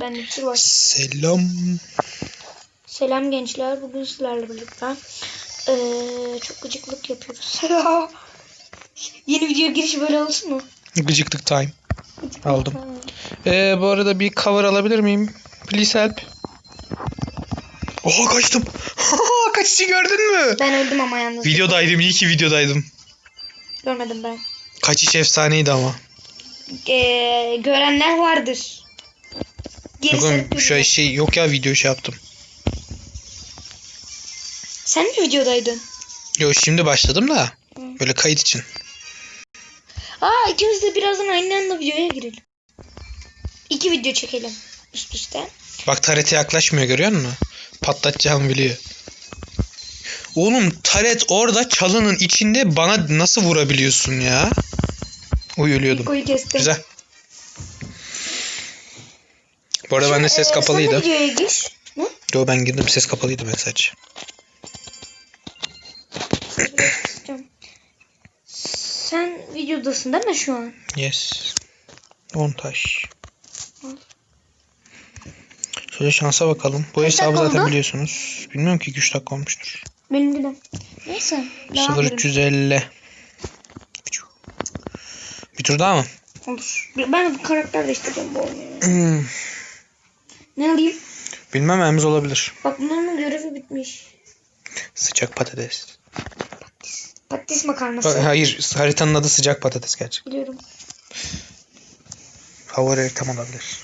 Ben bir sürü var. Selam. Selam gençler. Bugün sizlerle birlikte eee, çok gıcıklık yapıyoruz. Yeni video girişi böyle olsun mu? Gıcıklık time. Aldım. Ee, bu arada bir cover alabilir miyim? Please help. Oha kaçtım. Kaçışı gördün mü? Ben öldüm ama yalnız. Videodaydım. iyi ki videodaydım. Görmedim ben. Kaçış efsaneydi ama. Eee, görenler vardır. Yok şu an şey yok ya video şey yaptım. Sen mi videodaydın? Yo şimdi başladım da. Hı. Böyle kayıt için. Aa ikimiz de birazdan aynı anda videoya girelim. İki video çekelim üst üste. Bak tarete yaklaşmıyor görüyor musun? Patlatacağımı biliyor. Oğlum taret orada çalının içinde bana nasıl vurabiliyorsun ya? Uy ölüyordum. Koyu kestim. Güzel. Bu arada bende ses Sen kapalıydı. de videoya gir. Ne? Yo ben girdim ses kapalıydı sadece. Sen videodasın değil mi şu an? Yes. Montaj. Şöyle şansa bakalım. Bu Kaç hesabı zaten oldu? biliyorsunuz. Bilmiyorum ki 3 dakika olmuştur. Benim de. Neyse. devam edelim. 0350. Bir tur daha mı? Olur. Ben karakter değiştireceğim bu oyunu. Hmm, Ne alayım? Bilmem emz olabilir. Bak bunların görevi bitmiş. Sıcak patates. Patates makarnası. Ha- Hayır haritanın adı sıcak patates gerçek. Biliyorum. Favori haritam olabilir.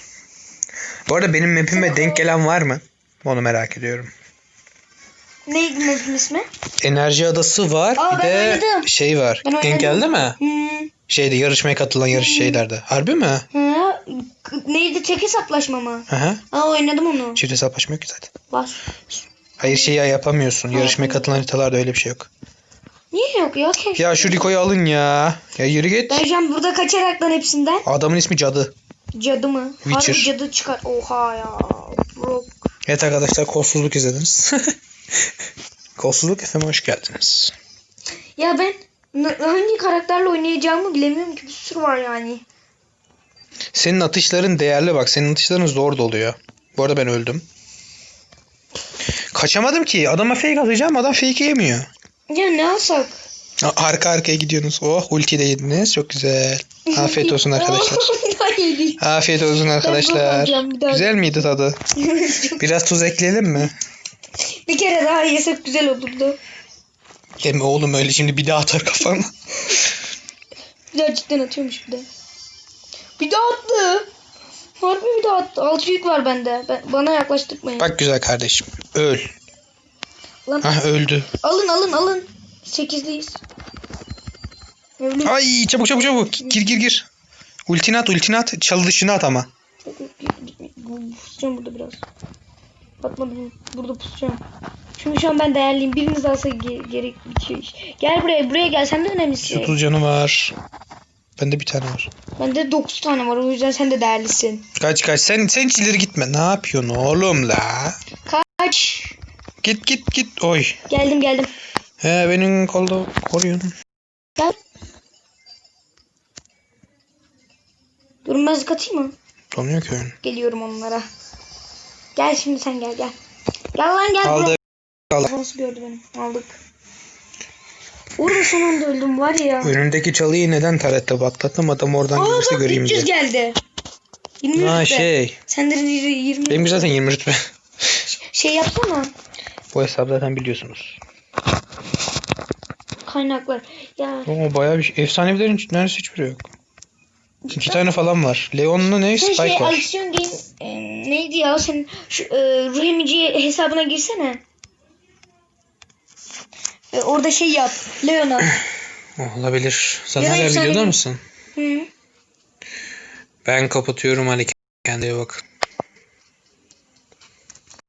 Bu arada benim map'ime denk gelen var mı? Onu merak ediyorum. Neydi map'in ismi? Enerji adası var. Aa, bir ben de oynadım. şey var. Ben denk oynadım. geldi mi? Hmm. Şeyde yarışmaya katılan yarış şeylerde. Harbi mi? K- neydi tek hesaplaşma mı? Hı hı. Aa oynadım onu. Çift hesaplaşma yok ki zaten. Var. Hayır şey ya yapamıyorsun. Yarışmaya katılan haritalarda öyle bir şey yok. Niye yok ya keşke. Ya şu Rico'yu alın ya. Ya yürü git. Ben şu an burada kaçarak lan hepsinden. Adamın ismi Cadı. Cadı mı? Witcher. Harbi cadı çıkar. Oha ya. Bro. Evet arkadaşlar kolsuzluk izlediniz. kolsuzluk FM'e hoş geldiniz. Ya ben hangi karakterle oynayacağımı bilemiyorum ki bir sürü var yani. Senin atışların değerli bak. Senin atışların zor doluyor. Bu arada ben öldüm. Kaçamadım ki. Adama fake atacağım. Adam fake yemiyor. Ya ne alsak? Arka arkaya gidiyorsunuz. Oh ulti de yediniz. Çok güzel. Afiyet olsun arkadaşlar. Afiyet olsun arkadaşlar. daha. Güzel miydi tadı? Biraz tuz ekleyelim mi? bir kere daha yesek güzel olurdu. Deme oğlum öyle şimdi bir daha atar kafana. Bir daha cidden atıyormuş bir de. Bir daha attı. Harbi bir daha attı. Altı yük var bende. Ben, bana yaklaştırmayın. Bak güzel kardeşim. Öl. Lan. Hah öldü. Alın alın alın. Sekizliyiz. Öyle. Ay çabuk çabuk çabuk. Gir gir gir. Ultini at ultini at. Çalı dışına at ama. Pusacağım burada biraz. Atmadım. Burada pusacağım. Çünkü şu an ben değerliyim. Biriniz alsa ge- gerek bitiyor iş. Gel buraya. Buraya gel. Sen de önemlisin. 30 canı var. Bende bir tane var. Bende 9 tane var. O yüzden sen de değerlisin. Kaç kaç. Sen sen hiç ileri gitme. Ne yapıyorsun oğlum la? Kaç. Git git git. Oy. Geldim geldim. He benim kolda koruyun. Gel. Görünmezlik atayım mı? Donuyor ki oyun. Geliyorum onlara. Gel şimdi sen gel gel. Gel lan gel. Aldı. Burası Nasıl gördü beni? Aldık. Orada son anda öldüm var ya. Önündeki çalıyı neden tarette patlattım? Adam oradan Aa gelirse bak göreyim 300 diye. geldi. 20 Ha rütbe. şey. Sende de 20 Benim zaten 20 rütbe. şey yapsana. Bu hesabı zaten biliyorsunuz. Kaynaklar. Ya Oo bayağı bir şey. Efsanevilerin neredeyse hiçbiri yok. İki tane falan var. Leon'la ne? sen Spike şey var. Action Game e, neydi ya sen şu e, Ruh Emici hesabına girsene. E, orada şey yap. Leona. Oh, olabilir. Sen hala efsane videoda mısın? Hı. Ben kapatıyorum Ali. Kendine bak.